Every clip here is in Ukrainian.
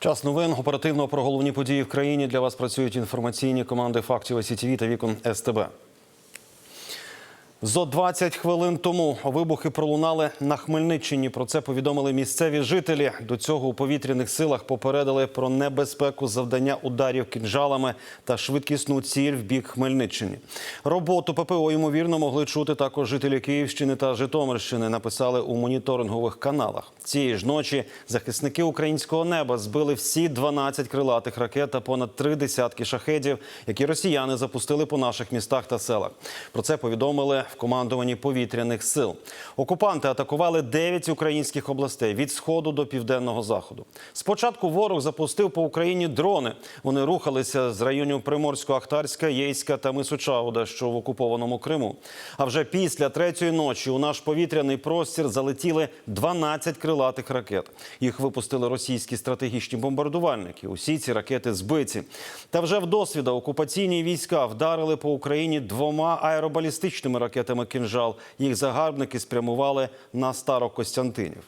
Час новин оперативно про головні події в країні. Для вас працюють інформаційні команди фактів СІТВ та вікон СТБ. Зо 20 хвилин тому вибухи пролунали на Хмельниччині. Про це повідомили місцеві жителі. До цього у повітряних силах попередили про небезпеку завдання ударів кінжалами та швидкісну ціль в бік Хмельниччини. Роботу ППО ймовірно могли чути також жителі Київщини та Житомирщини. Написали у моніторингових каналах. Цієї ж ночі захисники українського неба збили всі 12 крилатих ракет та понад три десятки шахедів, які росіяни запустили по наших містах та селах. Про це повідомили в командуванні повітряних сил. Окупанти атакували 9 українських областей від сходу до південного заходу. Спочатку ворог запустив по Україні дрони. Вони рухалися з районів Приморсько-Ахтарська, Єйська та Мисучауда, що в окупованому Криму. А вже після третьої ночі у наш повітряний простір залетіли 12 крилатих ракет. Їх випустили російські стратегічні бомбардувальники. Усі ці ракети збиті. Та вже вдосвіда окупаційні війська вдарили по Україні двома аеробалістичними ракетами «Кінжал». Їх загарбники спрямували на Старокостянтинів.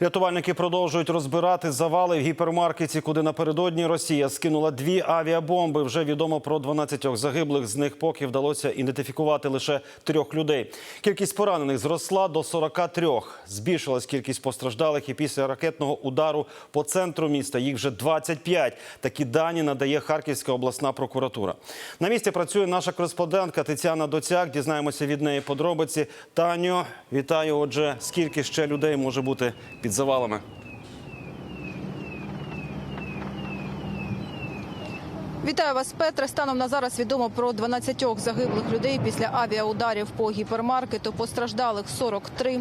Рятувальники продовжують розбирати завали в гіпермаркеті, куди напередодні Росія скинула дві авіабомби. Вже відомо про 12 загиблих. З них поки вдалося ідентифікувати лише трьох людей. Кількість поранених зросла до 43. Збільшилась кількість постраждалих і після ракетного удару по центру міста їх вже 25. Такі дані надає Харківська обласна прокуратура. На місці працює наша кореспондентка Тетяна Доцяк. Дізнаємося від неї подробиці. Таню, вітаю. Отже, скільки ще людей може бути під завалами? Вітаю вас, Петре. Станом на зараз відомо про 12 загиблих людей після авіаударів по гіпермаркету. Постраждалих 43.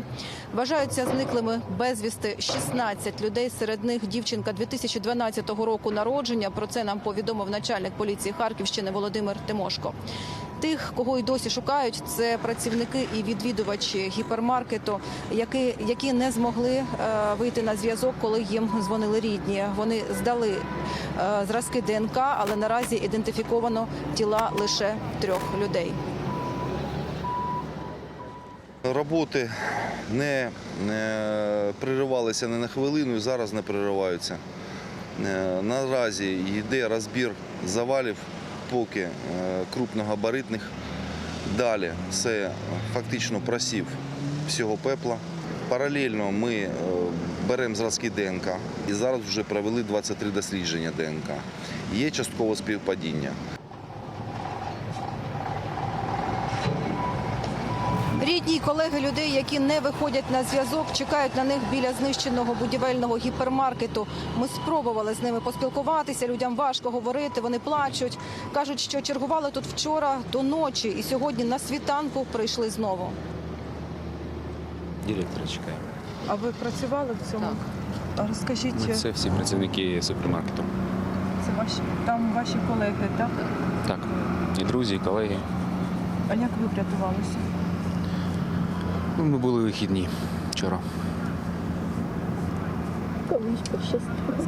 Вважаються зниклими безвісти 16 людей. Серед них дівчинка 2012 року народження. Про це нам повідомив начальник поліції Харківщини Володимир Тимошко. Тих, кого й досі шукають, це працівники і відвідувачі гіпермаркету, які, які не змогли е, вийти на зв'язок, коли їм дзвонили рідні. Вони здали е, зразки ДНК, але наразі ідентифіковано тіла лише трьох людей. Роботи не, не приривалися ні на хвилину і зараз не пририваються. Е, Наразі йде розбір завалів поки е, крупногабаритних. Далі це фактично просів всього пепла. Паралельно ми е, беремо зразки ДНК і зараз вже провели 23 дослідження ДНК. Є часткове співпадіння. Й колеги людей, які не виходять на зв'язок, чекають на них біля знищеного будівельного гіпермаркету. Ми спробували з ними поспілкуватися. Людям важко говорити, вони плачуть. кажуть, що чергували тут вчора до ночі, і сьогодні на світанку прийшли знову. Директора чекаємо. А ви працювали в цьому? А Розкажіть, Ми це всі працівники супермаркету. це ваші там ваші колеги, так? Так, і друзі, і колеги. А як ви врятувалися? Ну, Ми були вихідні вчора.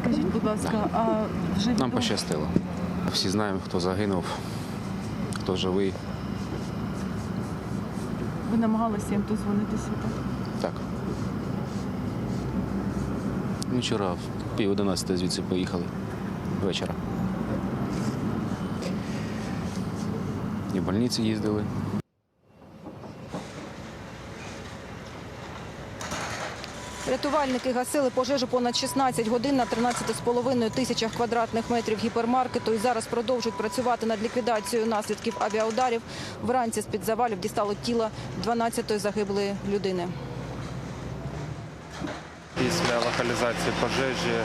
Скажіть, будь ласка, а вже Нам пощастило. Всі знаємо, хто загинув, хто живий. ви намагалися їм дозвонитися? Так? Так. Ми вчора в пів одинадцяти звідси поїхали вечора. І в больниці їздили. Рятувальники гасили пожежу понад 16 годин на 13,5 тисячах квадратних метрів гіпермаркету і зараз продовжують працювати над ліквідацією наслідків авіаударів. Вранці з-під завалів дістало тіло 12-ї загиблої людини. Після локалізації пожежі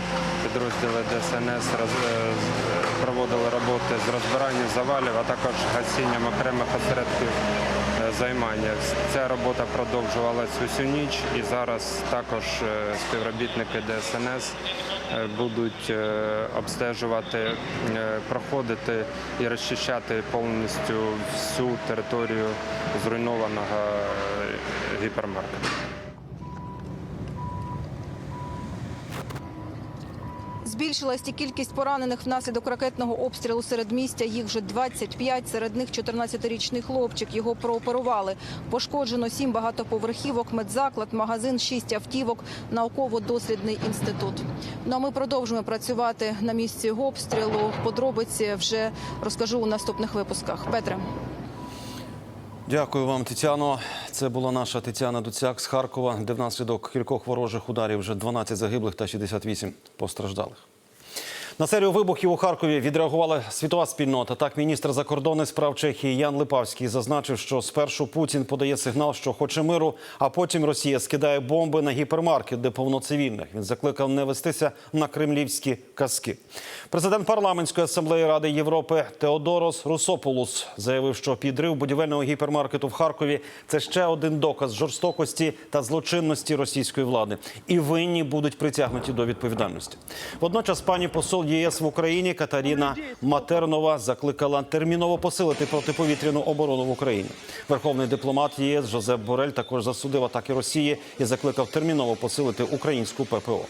підрозділи ДСНС е, з- проводили роботи з розбирання завалів, а також гасінням окремих осередків е, займання. Ця робота продовжувалась усю ніч і зараз також е, співробітники ДСНС е, будуть е, обстежувати, проходити і розчищати повністю всю територію зруйнованого гіпермаркету. Збільшилась і кількість поранених внаслідок ракетного обстрілу серед містя. Їх вже 25, серед них 14-річний хлопчик. Його прооперували. Пошкоджено сім багатоповерхівок, медзаклад, магазин, шість автівок, науково-дослідний інститут. Ну а ми продовжуємо працювати на місці обстрілу. Подробиці вже розкажу у наступних випусках. Петре. Дякую вам, Тетяно. Це була наша Тетяна Дуцяк з Харкова, де внаслідок кількох ворожих ударів вже 12 загиблих та 68 постраждалих. На серію вибухів у Харкові відреагувала світова спільнота. Так, міністр закордонних справ Чехії Ян Липавський зазначив, що спершу Путін подає сигнал, що хоче миру, а потім Росія скидає бомби на гіпермаркет, де повно цивільних. Він закликав не вестися на кремлівські казки. Президент парламентської асамблеї Ради Європи Теодорос Русополус заявив, що підрив будівельного гіпермаркету в Харкові це ще один доказ жорстокості та злочинності російської влади, і винні будуть притягнуті до відповідальності. Водночас пані посол ЄС в Україні Катаріна Матернова закликала терміново посилити протиповітряну оборону в Україні. Верховний дипломат ЄС Жозеп Борель також засудив атаки Росії і закликав терміново посилити українську ППО.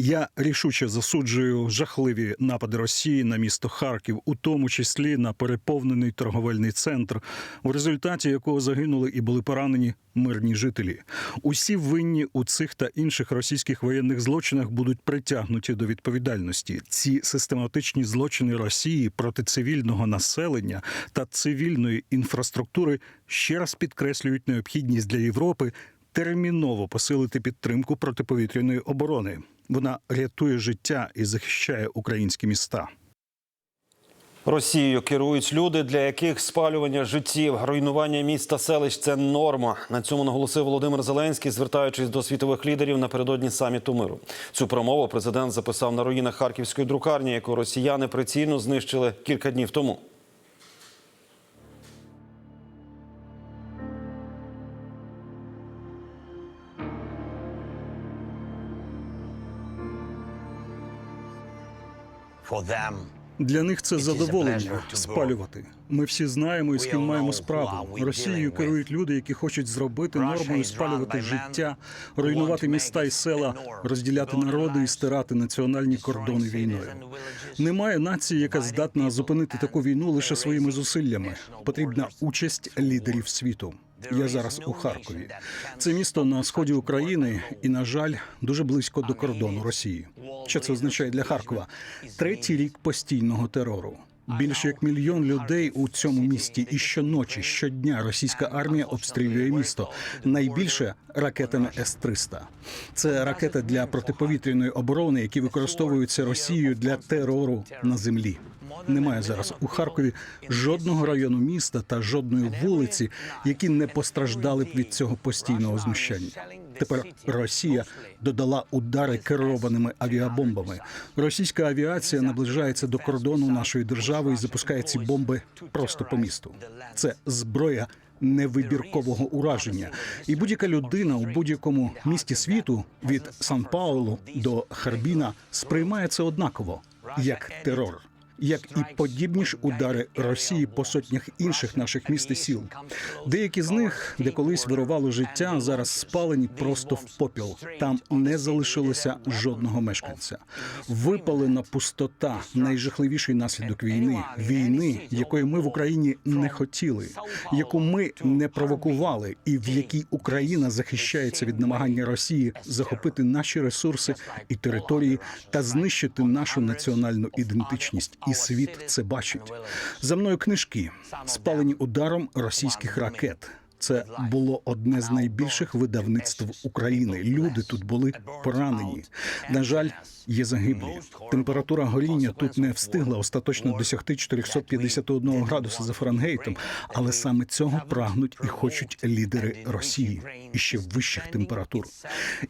Я рішуче засуджую жахливі напади Росії на місто Харків, у тому числі на переповнений торговельний центр, в результаті якого загинули і були поранені мирні жителі. Усі винні у цих та інших російських воєнних злочинах будуть притягнуті до відповідальності. Ці систематичні злочини Росії проти цивільного населення та цивільної інфраструктури ще раз підкреслюють необхідність для Європи терміново посилити підтримку протиповітряної оборони. Вона рятує життя і захищає українські міста. Росією керують люди, для яких спалювання життів, руйнування міст та селищ це норма. На цьому наголосив Володимир Зеленський, звертаючись до світових лідерів напередодні саміту миру. Цю промову президент записав на руїнах харківської друкарні, яку росіяни прицільно знищили кілька днів тому. Для них це задоволення спалювати. Ми всі знаємо, із We ким маємо справу. Росією керують люди, які хочуть зробити нормою спалювати життя, руйнувати міста і села, розділяти народи і стирати національні кордони війною. Немає нації, яка здатна зупинити таку війну лише своїми зусиллями. Потрібна участь лідерів світу. Я зараз у Харкові. Це місто на сході України і, на жаль, дуже близько до кордону Росії. Що це означає для Харкова? Третій рік постійного терору. Більше як мільйон людей у цьому місті, і щоночі, щодня російська армія обстрілює місто. Найбільше ракетами С-300. Це ракети для протиповітряної оборони, які використовуються Росією для терору на землі. Немає зараз у Харкові жодного району міста та жодної вулиці, які не постраждали б від цього постійного знущання. Тепер Росія додала удари керованими авіабомбами. Російська авіація наближається до кордону нашої держави і запускає ці бомби просто по місту. Це зброя невибіркового ураження, і будь-яка людина у будь-якому місті світу від Сан Паулу до Харбіна сприймає це однаково як терор. Як і подібні ж удари Росії по сотнях інших наших міст і сіл, деякі з них, де колись вирувало життя, зараз спалені просто в попіл. Там не залишилося жодного мешканця. Випалена пустота, найжахливіший наслідок війни, війни, якої ми в Україні не хотіли, яку ми не провокували, і в якій Україна захищається від намагання Росії захопити наші ресурси і території та знищити нашу національну ідентичність. І світ це бачить. За мною книжки спалені ударом російських ракет. Це було одне з найбільших видавництв України. Люди тут були поранені. На жаль, є загиблі. Температура горіння тут не встигла остаточно досягти 451 градуса за Фаренгейтом, але саме цього прагнуть і хочуть лідери Росії і ще вищих температур.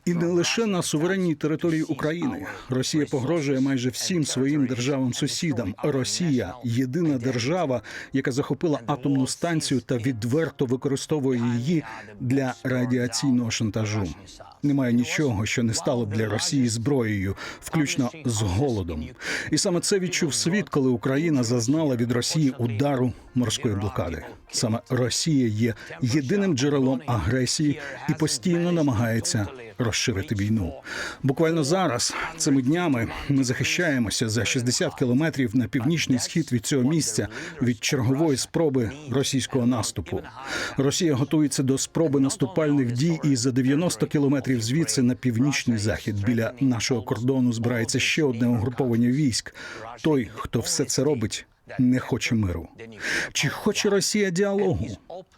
І не лише на суверенній території України. Росія погрожує майже всім своїм державам-сусідам. Росія єдина держава, яка захопила атомну станцію та відверто використовує її для радіаційного шантажу. Немає нічого, що не стало б для Росії зброєю, включно з голодом. І саме це відчув світ, коли Україна зазнала від Росії удару морської блокади. Саме Росія є єдиним джерелом агресії і постійно намагається розширити війну. Буквально зараз, цими днями, ми захищаємося за 60 кілометрів на північний схід від цього місця від чергової спроби російського наступу. Росія готується до спроби наступальних дій, і за 90 кілометрів звідси на північний захід біля нашого кордону збирається ще одне угруповання військ. Той, хто все це робить, не хоче миру. Чи хоче Росія діалогу?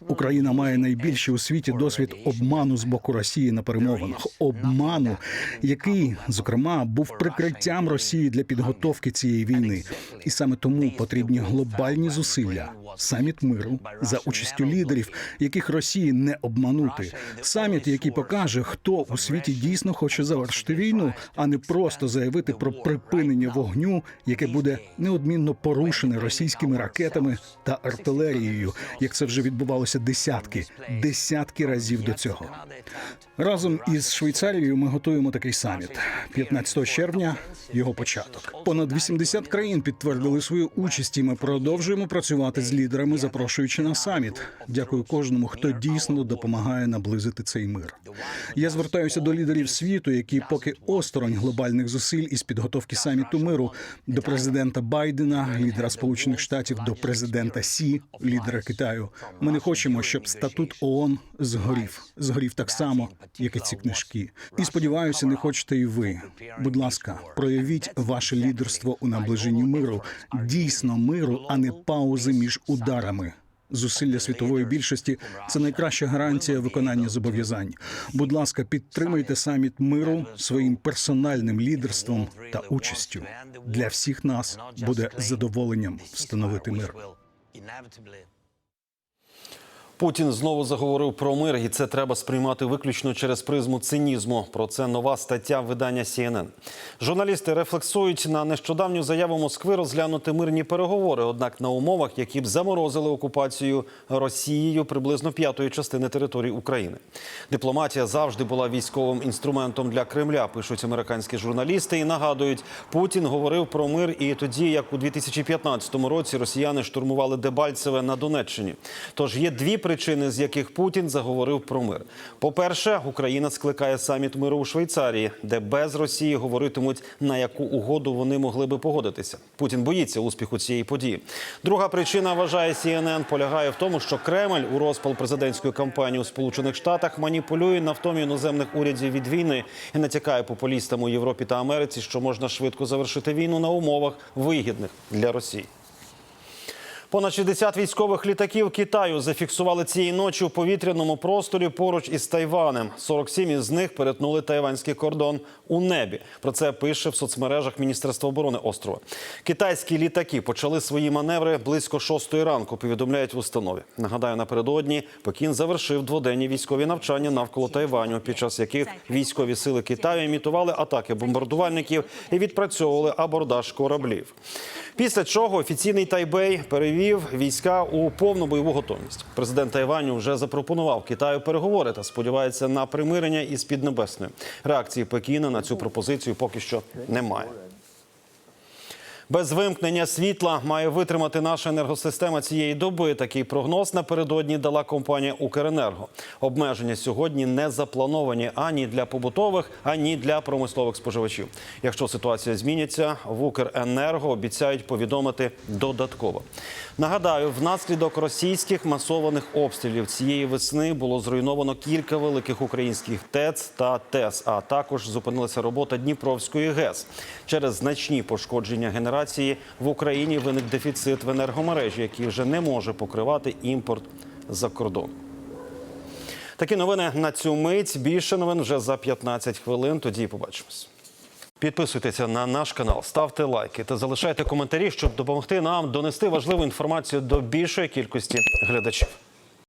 Україна має найбільший у світі досвід обману з боку Росії на перемовинах. Обману, який, зокрема, був прикриттям Росії для підготовки цієї війни. І саме тому потрібні глобальні зусилля. Саміт миру за участю лідерів, яких Росії не обманути. Саміт, який покаже, хто у світі дійсно хоче завершити війну, а не просто заявити про припинення вогню, яке буде неодмінно порушене російськими ракетами та артилерією, як це вже відбувалося десятки, десятки разів до цього. Разом із Швейцарією ми готуємо такий саміт. 15 червня його початок. Понад 80 країн підтвердили свою участь. і Ми продовжуємо працювати з лідерами, запрошуючи на саміт. Дякую кожному, хто дійсно допомагає наблизити цей мир. Я звертаюся до лідерів світу, які поки осторонь глобальних зусиль із підготовки саміту миру до президента Байдена, лідера Сполучених Штатів, до президента Сі, лідера Китаю. Ми не хочемо, щоб статут ООН згорів. Згорів так само, як і ці книжки. І сподіваюся, не хочете і ви. Будь ласка, проявіть ваше лідерство у наближенні миру, дійсно миру, а не паузи між ударами. Зусилля світової більшості це найкраща гарантія виконання зобов'язань. Будь ласка, підтримуйте саміт миру своїм персональним лідерством та участю. Для всіх нас буде задоволенням встановити мир. Путін знову заговорив про мир, і це треба сприймати виключно через призму цинізму. Про це нова стаття видання CNN. Журналісти рефлексують на нещодавню заяву Москви розглянути мирні переговори, однак на умовах, які б заморозили окупацію Росією приблизно п'ятої частини території України. Дипломатія завжди була військовим інструментом для Кремля. Пишуть американські журналісти і нагадують, Путін говорив про мир і тоді, як у 2015 році росіяни штурмували Дебальцеве на Донеччині. Тож є дві причини, з яких Путін заговорив про мир. По-перше, Україна скликає саміт миру у Швейцарії, де без Росії говоритимуть на яку угоду вони могли би погодитися. Путін боїться успіху цієї події. Друга причина вважає CNN, полягає в тому, що Кремль у розпал президентської кампанії у Сполучених Штатах маніпулює на втомі іноземних урядів від війни і натякає популістам у Європі та Америці, що можна швидко завершити війну на умовах вигідних для Росії. Понад 60 військових літаків Китаю зафіксували цієї ночі у повітряному просторі поруч із Тайванем. 47 із них перетнули тайванський кордон у небі. Про це пише в соцмережах Міністерства оборони острова. Китайські літаки почали свої маневри близько 6 ранку. Повідомляють в установі. Нагадаю, напередодні Пекін завершив дводенні військові навчання навколо Тайваню, під час яких військові сили Китаю імітували атаки бомбардувальників і відпрацьовували абордаж кораблів. Після чого офіційний Тайбей перевів війська у повну бойову готовність. Президент Тайваню вже запропонував Китаю переговори та сподівається на примирення із Піднебесною. Реакції Пекіна на цю пропозицію поки що немає. Без вимкнення світла має витримати наша енергосистема цієї доби. Такий прогноз напередодні дала компанія Укренерго. Обмеження сьогодні не заплановані ані для побутових, ані для промислових споживачів. Якщо ситуація зміниться, в Укренерго обіцяють повідомити додатково. Нагадаю, внаслідок російських масованих обстрілів цієї весни було зруйновано кілька великих українських ТЕЦ та ТЕС, а також зупинилася робота Дніпровської ГЕС. Через значні пошкодження генерації в Україні виник дефіцит в енергомережі, який вже не може покривати імпорт за кордон. Такі новини на цю мить. Більше новин вже за 15 хвилин. Тоді побачимось. Підписуйтеся на наш канал, ставте лайки та залишайте коментарі, щоб допомогти нам донести важливу інформацію до більшої кількості глядачів.